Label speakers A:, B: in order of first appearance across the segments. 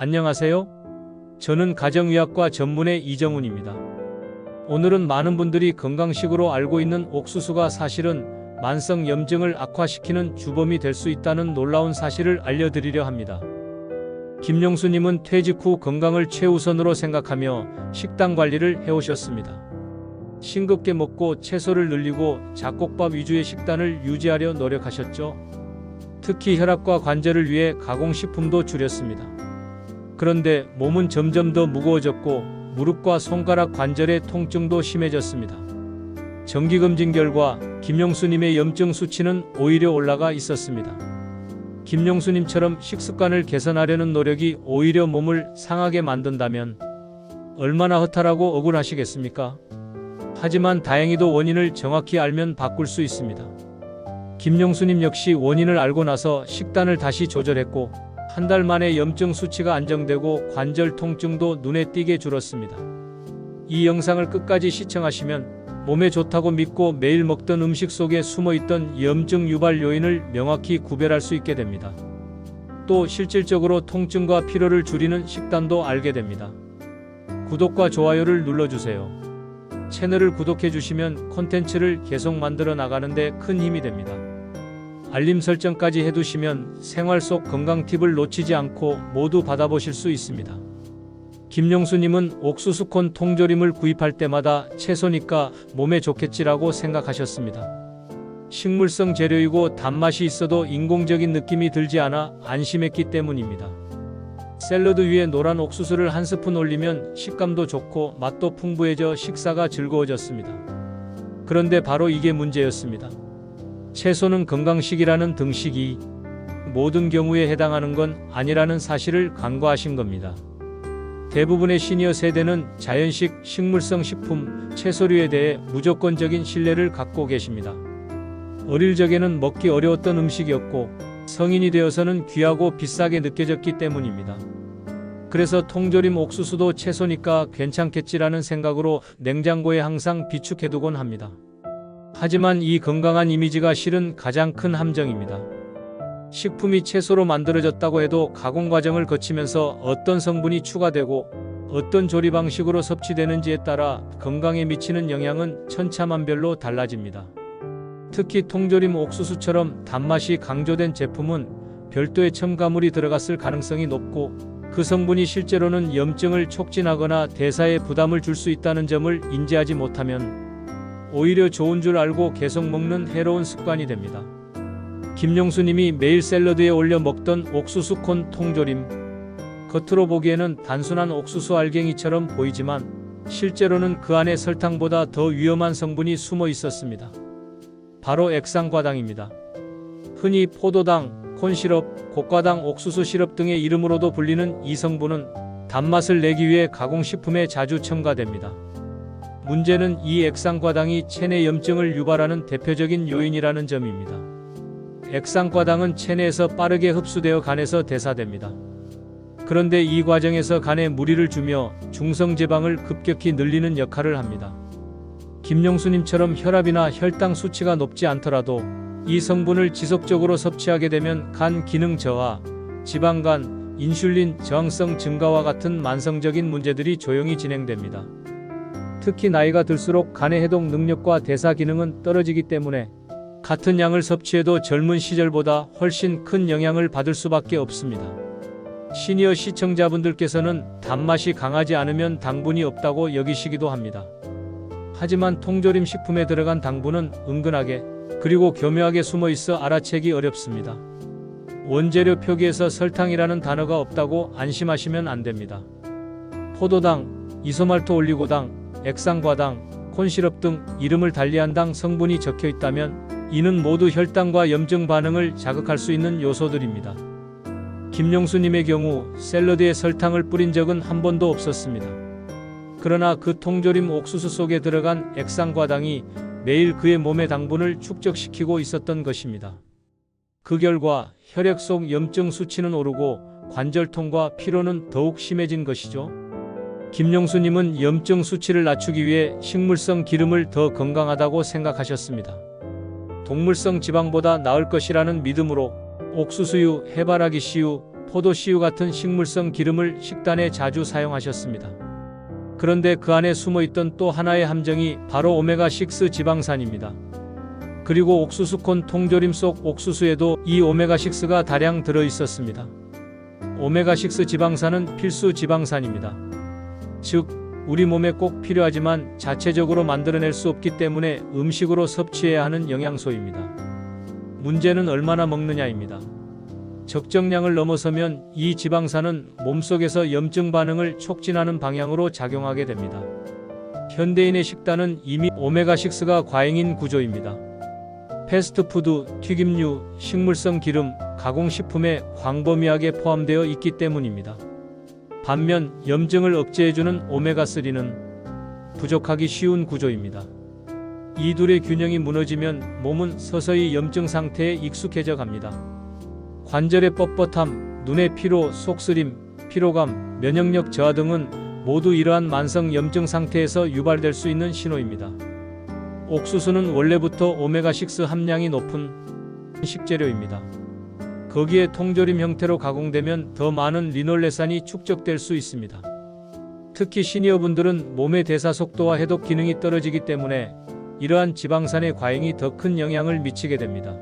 A: 안녕하세요. 저는 가정의학과 전문의 이정훈입니다. 오늘은 많은 분들이 건강식으로 알고 있는 옥수수가 사실은 만성 염증을 악화시키는 주범이 될 수 있다는 놀라운 사실을 알려드리려 합니다. 김용수님은 퇴직 후 건강을 최우선으로 생각하며 식단 관리를 해오셨습니다. 싱겁게 먹고 채소를 늘리고 잡곡밥 위주의 식단을 유지하려 노력하셨죠. 특히 혈압과 관절을 위해 가공식품도 줄였습니다. 그런데 몸은 점점 더 무거워졌고 무릎과 손가락 관절의 통증도 심해졌습니다. 정기검진 결과 김용수님의 염증 수치는 오히려 올라가 있었습니다. 김용수님처럼 식습관을 개선하려는 노력이 오히려 몸을 상하게 만든다면 얼마나 허탈하고 억울하시겠습니까? 하지만 다행히도 원인을 정확히 알면 바꿀 수 있습니다. 김용수님 역시 원인을 알고 나서 식단을 다시 조절했고 한 달 만에 염증 수치가 안정되고 관절 통증도 눈에 띄게 줄었습니다. 이 영상을 끝까지 시청하시면 몸에 좋다고 믿고 매일 먹던 음식 속에 숨어 있던 염증 유발 요인을 명확히 구별할 수 있게 됩니다. 또 실질적으로 통증과 피로를 줄이는 식단도 알게 됩니다. 구독과 좋아요를 눌러주세요. 채널을 구독해 주시면 콘텐츠를 계속 만들어 나가는데 큰 힘이 됩니다. 알림 설정까지 해두시면 생활 속 건강 팁을 놓치지 않고 모두 받아보실 수 있습니다. 김용수님은 옥수수콘 통조림을 구입할 때마다 채소니까 몸에 좋겠지라고 생각하셨습니다. 식물성 재료이고 단맛이 있어도 인공적인 느낌이 들지 않아 안심했기 때문입니다. 샐러드 위에 노란 옥수수를 한 스푼 올리면 식감도 좋고 맛도 풍부해져 식사가 즐거워졌습니다. 그런데 바로 이게 문제였습니다. 채소는 건강식이라는 등식이 모든 경우에 해당하는 건 아니라는 사실을 간과하신 겁니다. 대부분의 시니어 세대는 자연식, 식물성 식품, 채소류에 대해 무조건적인 신뢰를 갖고 계십니다. 어릴 적에는 먹기 어려웠던 음식이었고 성인이 되어서는 귀하고 비싸게 느껴졌기 때문입니다. 그래서 통조림 옥수수도 채소니까 괜찮겠지라는 생각으로 냉장고에 항상 비축해두곤 합니다. 하지만 이 건강한 이미지가 실은 가장 큰 함정입니다. 식품이 채소로 만들어졌다고 해도 가공 과정을 거치면서 어떤 성분이 추가되고 어떤 조리 방식으로 섭취되는지에 따라 건강에 미치는 영향은 천차만별로 달라집니다. 특히 통조림 옥수수처럼 단맛이 강조된 제품은 별도의 첨가물이 들어갔을 가능성이 높고 그 성분이 실제로는 염증을 촉진하거나 대사에 부담을 줄 수 있다는 점을 인지하지 못하면 오히려 좋은 줄 알고 계속 먹는 해로운 습관이 됩니다. 김용수님이 매일 샐러드에 올려 먹던 옥수수 콘 통조림. 겉으로 보기에는 단순한 옥수수 알갱이처럼 보이지만 실제로는 그 안에 설탕보다 더 위험한 성분이 숨어 있었습니다. 바로 액상과당입니다. 흔히 포도당, 콘시럽, 곡과당, 옥수수 시럽 등의 이름으로도 불리는 이 성분은 단맛을 내기 위해 가공식품에 자주 첨가됩니다. 문제는 이 액상과당이 체내 염증을 유발하는 대표적인 요인이라는 점입니다. 액상과당은 체내에서 빠르게 흡수되어 간에서 대사됩니다. 그런데 이 과정에서 간에 무리를 주며 중성지방을 급격히 늘리는 역할을 합니다. 김용수님처럼 혈압이나 혈당 수치가 높지 않더라도 이 성분을 지속적으로 섭취하게 되면 간 기능 저하, 지방간, 인슐린 저항성 증가와 같은 만성적인 문제들이 조용히 진행됩니다. 특히 나이가 들수록 간의 해독 능력과 대사 기능은 떨어지기 때문에 같은 양을 섭취해도 젊은 시절보다 훨씬 큰 영향을 받을 수밖에 없습니다. 시니어 시청자분들께서는 단맛이 강하지 않으면 당분이 없다고 여기시기도 합니다. 하지만 통조림 식품에 들어간 당분은 은근하게 그리고 교묘하게 숨어 있어 알아채기 어렵습니다. 원재료 표기에서 설탕이라는 단어가 없다고 안심하시면 안 됩니다. 포도당, 이소말토 올리고당, 액상과당, 콘시럽 등 이름을 달리한 당 성분이 적혀 있다면 이는 모두 혈당과 염증 반응을 자극할 수 있는 요소들입니다. 김용수님의 경우 샐러드에 설탕을 뿌린 적은 한 번도 없었습니다. 그러나 그 통조림 옥수수 속에 들어간 액상과당이 매일 그의 몸의 당분을 축적시키고 있었던 것입니다. 그 결과 혈액 속 염증 수치는 오르고 관절통과 피로는 더욱 심해진 것이죠. 김용수님은 염증 수치를 낮추기 위해 식물성 기름을 더 건강하다고 생각하셨습니다. 동물성 지방보다 나을 것이라는 믿음으로 옥수수유, 해바라기 씨유, 포도씨유 같은 식물성 기름을 식단에 자주 사용하셨습니다. 그런데 그 안에 숨어 있던 또 하나의 함정이 바로 오메가6 지방산입니다. 그리고 옥수수콘 통조림 속 옥수수에도 이 오메가6가 다량 들어 있었습니다. 오메가6 지방산은 필수 지방산입니다. 즉, 우리 몸에 꼭 필요하지만 자체적으로 만들어낼 수 없기 때문에 음식으로 섭취해야 하는 영양소입니다. 문제는 얼마나 먹느냐입니다. 적정량을 넘어서면 이 지방산은 몸속에서 염증 반응을 촉진하는 방향으로 작용하게 됩니다. 현대인의 식단은 이미 오메가6가 과잉인 구조입니다. 패스트푸드, 튀김류, 식물성 기름, 가공식품에 광범위하게 포함되어 있기 때문입니다. 반면 염증을 억제해주는 오메가3는 부족하기 쉬운 구조입니다. 이 둘의 균형이 무너지면 몸은 서서히 염증 상태에 익숙해져 갑니다. 관절의 뻣뻣함, 눈의 피로, 속쓰림, 피로감, 면역력 저하 등은 모두 이러한 만성 염증 상태에서 유발될 수 있는 신호입니다. 옥수수는 원래부터 오메가6 함량이 높은 식재료입니다. 거기에 통조림 형태로 가공되면 더 많은 리놀레산이 축적될 수 있습니다. 특히 시니어분들은 몸의 대사 속도와 해독 기능이 떨어지기 때문에 이러한 지방산의 과잉이 더 큰 영향을 미치게 됩니다.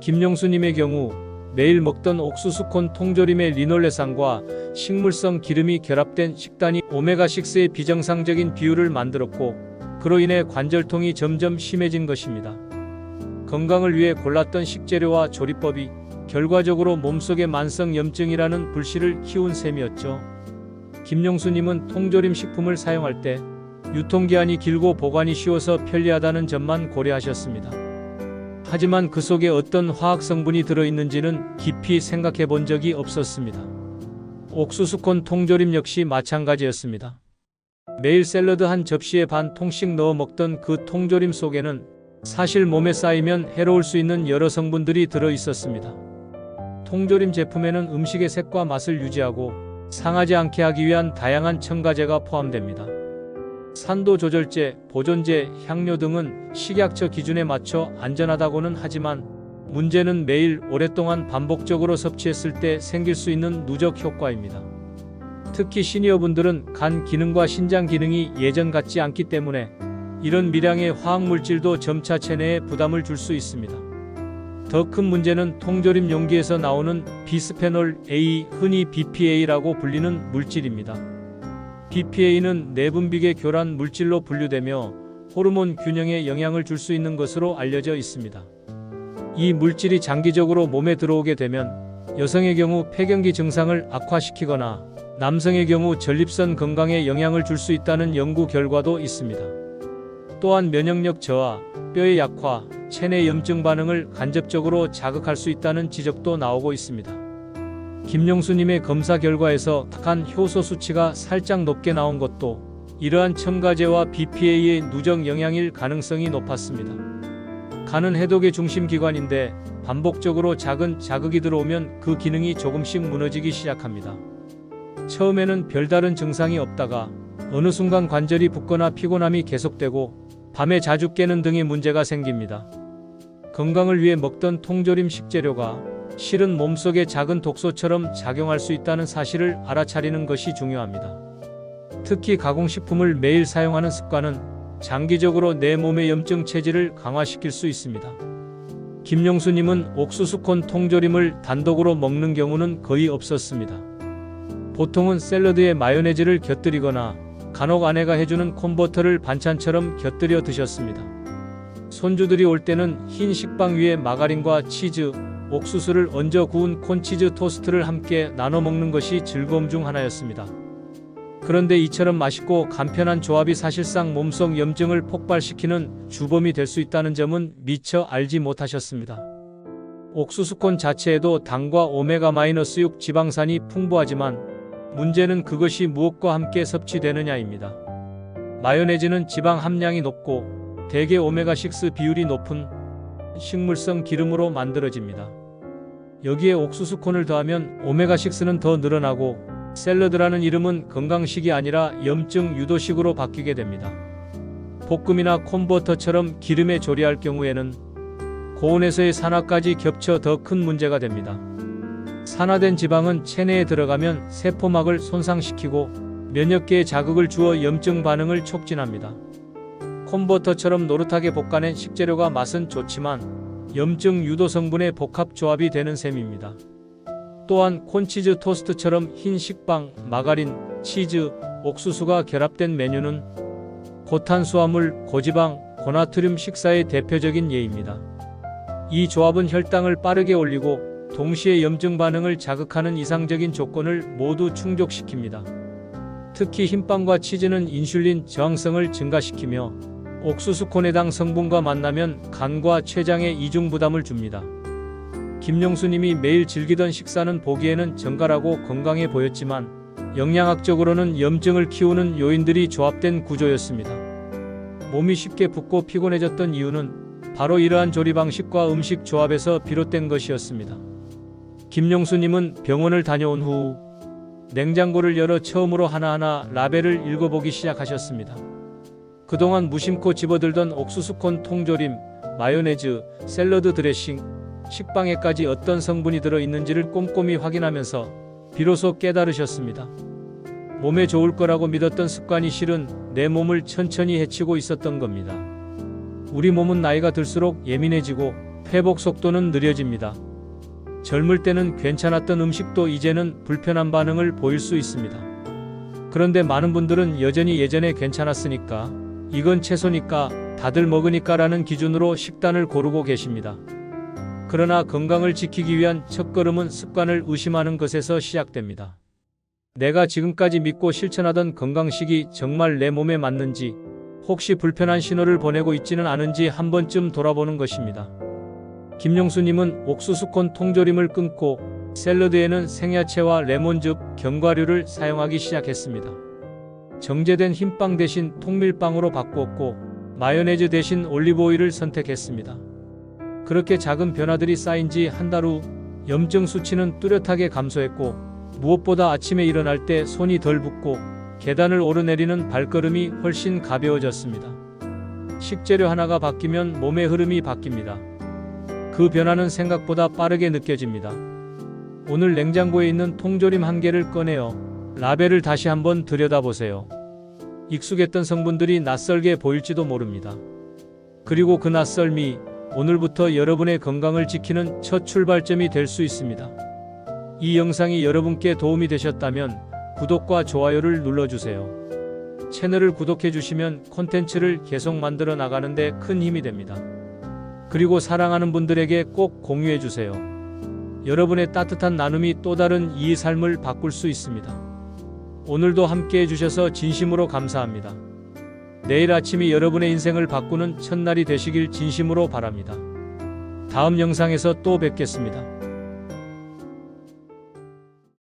A: 김용수님의 경우 매일 먹던 옥수수콘 통조림의 리놀레산과 식물성 기름이 결합된 식단이 오메가6의 비정상적인 비율을 만들었고 그로 인해 관절통이 점점 심해진 것입니다. 건강을 위해 골랐던 식재료와 조리법이 결과적으로 몸속에 만성 염증이라는 불씨를 키운 셈이었죠. 김용수님은 통조림 식품을 사용할 때 유통기한이 길고 보관이 쉬워서 편리하다는 점만 고려하셨습니다. 하지만 그 속에 어떤 화학 성분이 들어있는지는 깊이 생각해 본 적이 없었습니다. 옥수수콘 통조림 역시 마찬가지였습니다. 매일 샐러드 한 접시에 반 통씩 넣어 먹던 그 통조림 속에는 사실 몸에 쌓이면 해로울 수 있는 여러 성분들이 들어 있었습니다. 통조림 제품에는 음식의 색과 맛을 유지하고 상하지 않게 하기 위한 다양한 첨가제가 포함됩니다. 산도 조절제, 보존제, 향료 등은 식약처 기준에 맞춰 안전하다고는 하지만 문제는 매일 오랫동안 반복적으로 섭취했을 때 생길 수 있는 누적 효과입니다. 특히 시니어분들은 간 기능과 신장 기능이 예전 같지 않기 때문에 이런 미량의 화학 물질도 점차 체내에 부담을 줄 수 있습니다. 더 큰 문제는 통조림 용기에서 나오는 비스페놀 A, 흔히 BPA라고 불리는 물질입니다. BPA는 내분비계 교란 물질로 분류되며 호르몬 균형에 영향을 줄 수 있는 것으로 알려져 있습니다. 이 물질이 장기적으로 몸에 들어오게 되면 여성의 경우 폐경기 증상을 악화시키거나 남성의 경우 전립선 건강에 영향을 줄 수 있다는 연구 결과도 있습니다. 또한 면역력 저하, 뼈의 약화, 체내 염증 반응을 간접적으로 자극할 수 있다는 지적도 나오고 있습니다. 김용수님의 검사 결과에서 간 효소 수치가 살짝 높게 나온 것도 이러한 첨가제와 BPA의 누적 영향일 가능성이 높았습니다. 간은 해독의 중심 기관인데 반복적으로 작은 자극이 들어오면 그 기능이 조금씩 무너지기 시작합니다. 처음에는 별다른 증상이 없다가 어느 순간 관절이 붓거나 피곤함이 계속되고 밤에 자주 깨는 등의 문제가 생깁니다. 건강을 위해 먹던 통조림 식재료가 실은 몸속의 작은 독소처럼 작용할 수 있다는 사실을 알아차리는 것이 중요합니다. 특히 가공식품을 매일 사용하는 습관은 장기적으로 내 몸의 염증 체질을 강화시킬 수 있습니다. 김용수님은 옥수수콘 통조림을 단독으로 먹는 경우는 거의 없었습니다. 보통은 샐러드에 마요네즈를 곁들이거나 간혹 아내가 해주는 콘버터를 반찬처럼 곁들여 드셨습니다. 손주들이 올 때는 흰 식빵 위에 마가린과 치즈, 옥수수를 얹어 구운 콘치즈 토스트를 함께 나눠 먹는 것이 즐거움 중 하나였습니다. 그런데 이처럼 맛있고 간편한 조합이 사실상 몸속 염증을 폭발시키는 주범이 될 수 있다는 점은 미처 알지 못하셨습니다. 옥수수콘 자체에도 당과 오메가-6 지방산이 풍부하지만 문제는 그것이 무엇과 함께 섭취되느냐입니다. 마요네즈는 지방 함량이 높고 대개 오메가6 비율이 높은 식물성 기름으로 만들어집니다. 여기에 옥수수콘을 더하면 오메가6는 더 늘어나고 샐러드라는 이름은 건강식이 아니라 염증 유도식으로 바뀌게 됩니다. 볶음이나 콘버터처럼 기름에 조리할 경우에는 고온에서의 산화까지 겹쳐 더 큰 문제가 됩니다. 산화된 지방은 체내에 들어가면 세포막을 손상시키고 면역 계에 자극을 주어 염증 반응을 촉진합니다. 콤버터처럼 노릇하게 볶아낸 식재료가 맛은 좋지만 염증 유도 성분의 복합 조합이 되는 셈입니다. 또한 콘치즈 토스트처럼 흰 식빵, 마가린, 치즈, 옥수수가 결합된 메뉴는 고탄수화물, 고지방, 고나트륨 식사의 대표적인 예입니다. 이 조합은 혈당을 빠르게 올리고 동시에 염증 반응을 자극하는 이상적인 조건을 모두 충족시킵니다. 특히 흰빵과 치즈는 인슐린 저항성을 증가시키며 옥수수콘해당 성분과 만나면 간과 췌장에 이중 부담을 줍니다. 김용수님이 매일 즐기던 식사는 보기에는 정갈하고 건강해 보였지만 영양학적으로는 염증을 키우는 요인들이 조합된 구조였습니다. 몸이 쉽게 붓고 피곤해졌던 이유는 바로 이러한 조리 방식과 음식 조합에서 비롯된 것이었습니다. 김용수님은 병원을 다녀온 후 냉장고를 열어 처음으로 하나하나 라벨을 읽어보기 시작하셨습니다. 그동안 무심코 집어들던 옥수수콘 통조림, 마요네즈, 샐러드 드레싱, 식빵에까지 어떤 성분이 들어 있는지를 꼼꼼히 확인하면서 비로소 깨달으셨습니다. 몸에 좋을 거라고 믿었던 습관이 실은 내 몸을 천천히 해치고 있었던 겁니다. 우리 몸은 나이가 들수록 예민해지고 회복 속도는 느려집니다. 젊을 때는 괜찮았던 음식도 이제는 불편한 반응을 보일 수 있습니다. 그런데 많은 분들은 여전히 예전에 괜찮았으니까, 이건 채소니까, 다들 먹으니까 라는 기준으로 식단을 고르고 계십니다. 그러나 건강을 지키기 위한 첫걸음은 습관을 의심하는 것에서 시작됩니다. 내가 지금까지 믿고 실천하던 건강식이 정말 내 몸에 맞는지, 혹시 불편한 신호를 보내고 있지는 않은지 한 번쯤 돌아보는 것입니다. 김용수님은 옥수수콘 통조림을 끊고 샐러드에는 생야채와 레몬즙, 견과류를 사용하기 시작했습니다. 정제된 흰빵 대신 통밀빵으로 바꾸었고 마요네즈 대신 올리브오일을 선택했습니다. 그렇게 작은 변화들이 쌓인 지 한 달 후 염증 수치는 뚜렷하게 감소했고 무엇보다 아침에 일어날 때 손이 덜 붓고 계단을 오르내리는 발걸음이 훨씬 가벼워졌습니다. 식재료 하나가 바뀌면 몸의 흐름이 바뀝니다. 그 변화는 생각보다 빠르게 느껴집니다. 오늘 냉장고에 있는 통조림 한 개를 꺼내어 라벨을 다시 한번 들여다보세요. 익숙했던 성분들이 낯설게 보일지도 모릅니다. 그리고 그 낯설미 오늘부터 여러분의 건강을 지키는 첫 출발점이 될 수 있습니다. 이 영상이 여러분께 도움이 되셨다면 구독과 좋아요를 눌러주세요. 채널을 구독해 주시면 콘텐츠를 계속 만들어 나가는데 큰 힘이 됩니다. 그리고 사랑하는 분들에게 꼭 공유해 주세요. 여러분의 따뜻한 나눔이 또 다른 이 삶을 바꿀 수 있습니다. 오늘도 함께 해주셔서 진심으로 감사합니다. 내일 아침이 여러분의 인생을 바꾸는 첫날이 되시길 진심으로 바랍니다. 다음 영상에서 또 뵙겠습니다.